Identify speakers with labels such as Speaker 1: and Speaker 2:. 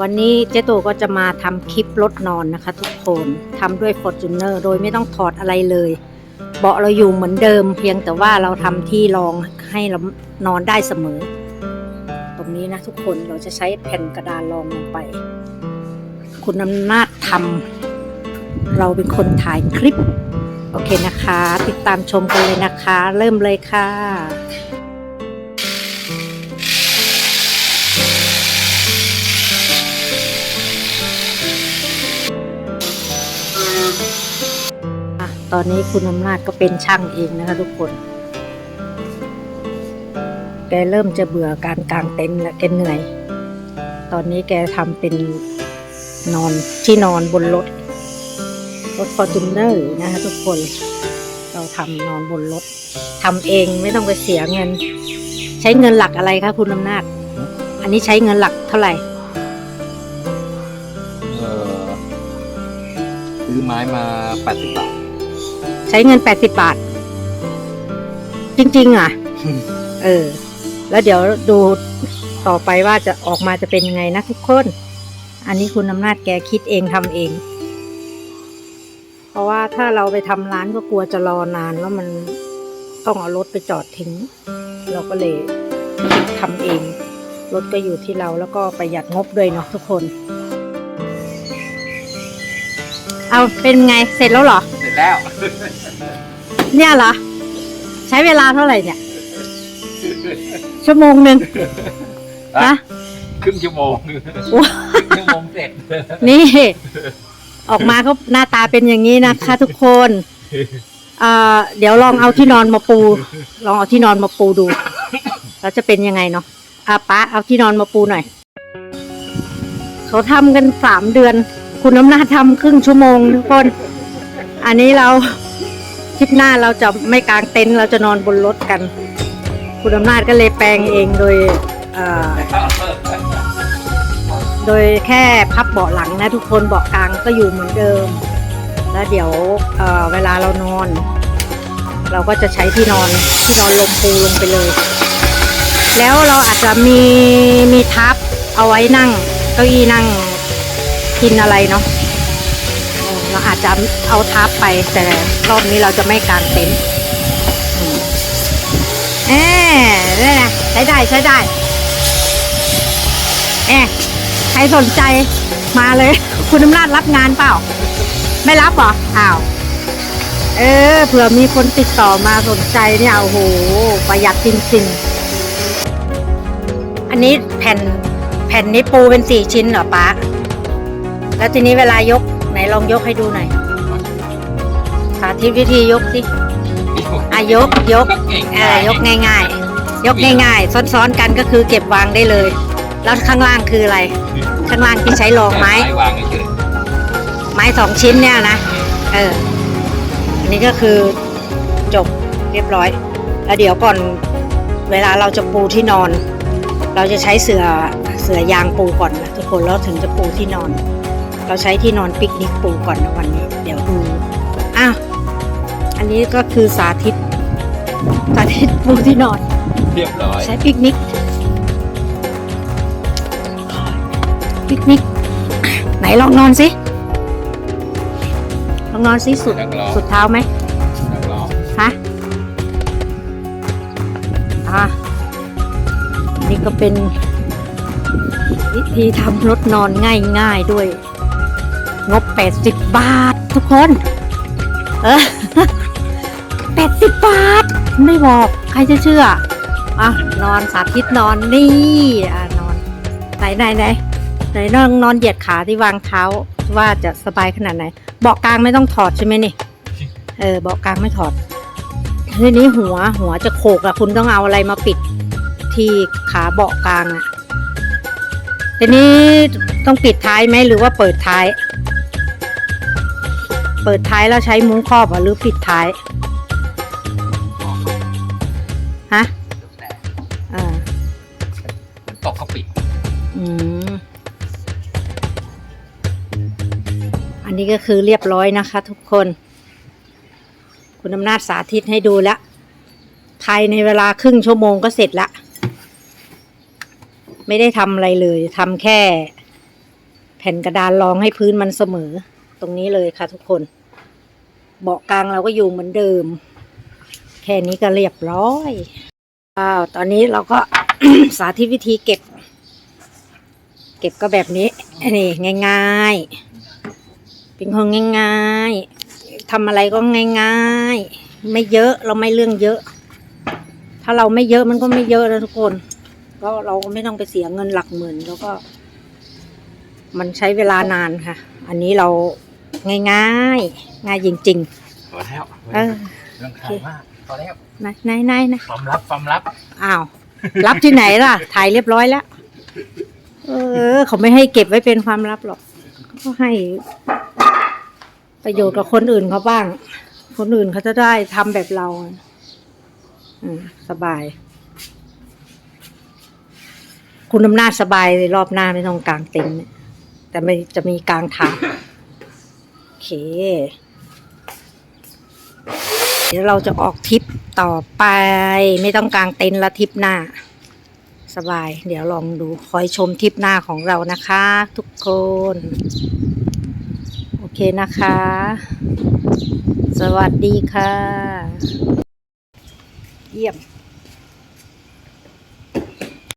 Speaker 1: วันนี้เจ๊ตู่ก็จะมาทำคลิปรถนอนนะคะ ทุกคนทำด้วย Fortuner โดยไม่ต้องถอดอะไรเลย เบาะเราอยู่เหมือนเดิม เพียงแต่ว่าเราทำที่รองให้เรานอนได้เสมอ ตรงนี้นะทุกคนเราจะใช้แผ่นกระดานรองลงไป คุณอำนาจทำเราเป็นคนถ่ายคลิป โอเคนะคะ ติดตามชมกันเลยนะคะ เริ่มเลยค่ะ ตอนนี้คุณอำนาจก็เป็นช่างเองนะคะทุกคน แกเริ่มจะเบื่อการกางเต็นท์แล้วแกเหนื่อย ตอนนี้แกทำเป็นนอนที่นอนบนรถ รถฟอร์จูเนอร์นะคะทุกคน เราทำนอนบนรถทำเองไม่ต้องไปเสียเงิน ใช้เงินหลักอะไรคะคุณอำนาจ อันนี้ใช้เงินหลักเท่าไหร่
Speaker 2: ซื้อไม้มา80บาท
Speaker 1: ช้เงิน80บาท จริง ๆ อะ เออ แล้วเดี๋ยวดูต่อไปว่าจะออกมาจะเป็นยังไงนะทุกคน อันนี้คุณอำนาจแกคิดเองทำเอง เพราะว่าถ้าเราไปทำร้านก็กลัวจะรอนานแล้วมันต้องเอารถไปจอดทิ้ง เราก็เลยทำเอง รถก็อยู่ที่เราแล้วก็ประหยัดงบด้วยเนาะทุกคน เอาเป็นไงเสร็จแล้วเหรอ
Speaker 2: เสร็จ แล้ว
Speaker 1: เนี่ยเหรอ ใช้เวลาเท่าไหร่เนี่ย ชั่วโมงหนึ่งนะ
Speaker 2: ครึ่งชั่วโมง
Speaker 1: ว้า
Speaker 2: ครึ่งชั่วโมงเสร็จ
Speaker 1: นี่ ออกมาก็หน้าตาเป็นอย่างนี้นะคะ ทุกคนเอ่อเดี๋ยวลองเอาที่นอนมาปู ลองเอาที่นอนมาปูดู แล้วจะเป็นยังไงเนาะอาป้าเอาที่นอนมาปูหน่อย เขาทำกันสามเดือน คุณน้ำหน้าจทำครึ่งชั่วโมงทุกคน อันนี้เราคลิปหน้าเราจะไม่กางเต็นท์เราจะนอนบนรถกัน คุณอำนาจก็เลยแปลงเองโดยโดยแค่พับเบาะหลังนะทุกคนเบาะกลางก็อยู่เหมือนเดิม แล้วเดี๋ยวเเวลาเรานอน เราก็จะใช้ที่นอนที่นอนลมปูลงไปเลย แล้วเราอาจจะมีมีทับเอาไว้นั่งเก้าอี้นั่งกินอะไรเนาะ เราอาจจะเอาทับไปแต่รอบนี้เราจะไม่กางเต็นท์อืมเอ๊นี่นะใช้ได้ใช้ได้เอ๊ใครสนใจมาเลย คุณอำนาจรับงานเปล่า ไม่รับเหรออ้าวเออเผื่อมีคนติดต่อมาสนใจเนี่ยโอ้โหประหยัดจริงๆ อันนี้แผ่นแผ่นนี้ปูเป็นสี่ชิ้นเหรอป้าแล้วทีนี้เวลายก ไหนลองยกให้ดูหน่อยสาธิตวิธียกสิอะยกยก
Speaker 2: เก่ง
Speaker 1: เออยกง่าย ๆ ยกง่ายๆ ซ้อนๆกันก็คือเก็บวางได้เลย แล้วข้างล่างคืออะไร ข้างล่างที่ใช้รองไม้
Speaker 2: วางเฉย
Speaker 1: ไม้สองชิ้นเนี่ยนะเอออันนี้ก็คือจบเรียบร้อย แล้วเดี๋ยวก่อนเวลาเราจะปูที่นอน เราจะใช้เสือเสือยางปูก่อนนะทุกคนแล้วถึงจะปูที่นอน เราใช้ที่นอนปิกนิกปูก่อนนะวันนี้ เดี๋ยวดูอ้าวอันนี้ก็คือสาธิต สาธิตปูที่นอน
Speaker 2: เรียบร้อย
Speaker 1: ใช้ปิกนิกปิกนิก ไหนลองนอนสิลองนอนสิสุด
Speaker 2: นักร้อง
Speaker 1: สุดเท้าไหม
Speaker 2: นักร้อง
Speaker 1: ฮะอะนี่ก็เป็นวิธีทำรถนอนง่ายๆด้วย งบ 80 บาท ทุกคน เออ80 บาท ไม่บอกใครจะเชื่ออะนอนสาธิตนอนนี่อะนอน ไหนไหนไหนไหนนอนนอนเหยียดขาที่วางเท้าว่าจะสบายขนาดไหน เบาะกลางไม่ต้องถอดใช่ไหมนี่ เออเบาะกลางไม่ถอดทีนี้หัวหัวจะโขกอะคุณต้องเอาอะไรมาปิดที่ขาเบาะกลางอะทีนี้ต้องปิดท้ายไหมหรือว่าเปิดท้าย เปิดท้ายแล้วใช้มุ้งครอบอะหรือปิดท้าย ฮะอ่า
Speaker 2: มันตกก็ปิด
Speaker 1: อืม อันนี้ก็คือเรียบร้อยนะคะทุกคน คุณอำนาจสาธิตให้ดูแล้ว ภายในเวลาครึ่งชั่วโมงก็เสร็จละ ไม่ได้ทำอะไรเลยทำแค่ผ่นกระดานรองให้พื้นมันเสมอต รงนี้เลยค่ะทุกคน เบาะกลางเราก็อยู่เหมือนเดิม แค่นี้ก็เรียบร้อยอ้าวตอนนี้เราก็สาธิตวิธีเก็บ เก็บก็แบบนี้นี่ง่ายๆ เป็นคนง่ายๆทำอะไรก็ง่ายๆ ไม่เยอะเราไม่เรื่องเยอะ ถ้าเราไม่เยอะมันก็ไม่เยอะนะทุกคน ก็เราก็ไม่ต้องไปเสียเงินหลักหมื่นแล้วก็มันใช้เวลานานค่ะ อันนี้เรา ง่ายๆ ง่ายจริง
Speaker 2: พอแล้ว
Speaker 1: ๆ เออ
Speaker 2: เรื่องขายมากพอแล้ว
Speaker 1: ไหนไหนไหนไหน
Speaker 2: ความลับความลับ
Speaker 1: อ้าว รับที่ไหนล่ะ ถ่ายเรียบร้อยแล้ว เออ เขาไม่ให้เก็บไว้เป็นความลับหรอกก็ให้ ประโยชน์กับคนอื่นเขาบ้าง คนอื่นเขาจะได้ทำแบบเราอืมสบาย คุณอำนาจสบายเลยรอบหน้าไม่ต้องกางเต็นท์เนี่ยแต่ไม่จะมีกางถางโอ เค เดี๋ยวเราจะออกทริปต่อไป ไม่ต้องกางเต็นท์ละทริปหน้า สบาย เดี๋ยวลองดูคอยชมทริปหน้าของเรานะคะ ทุกคน โอเคนะคะ สวัสดีค่ะ เยี่ยม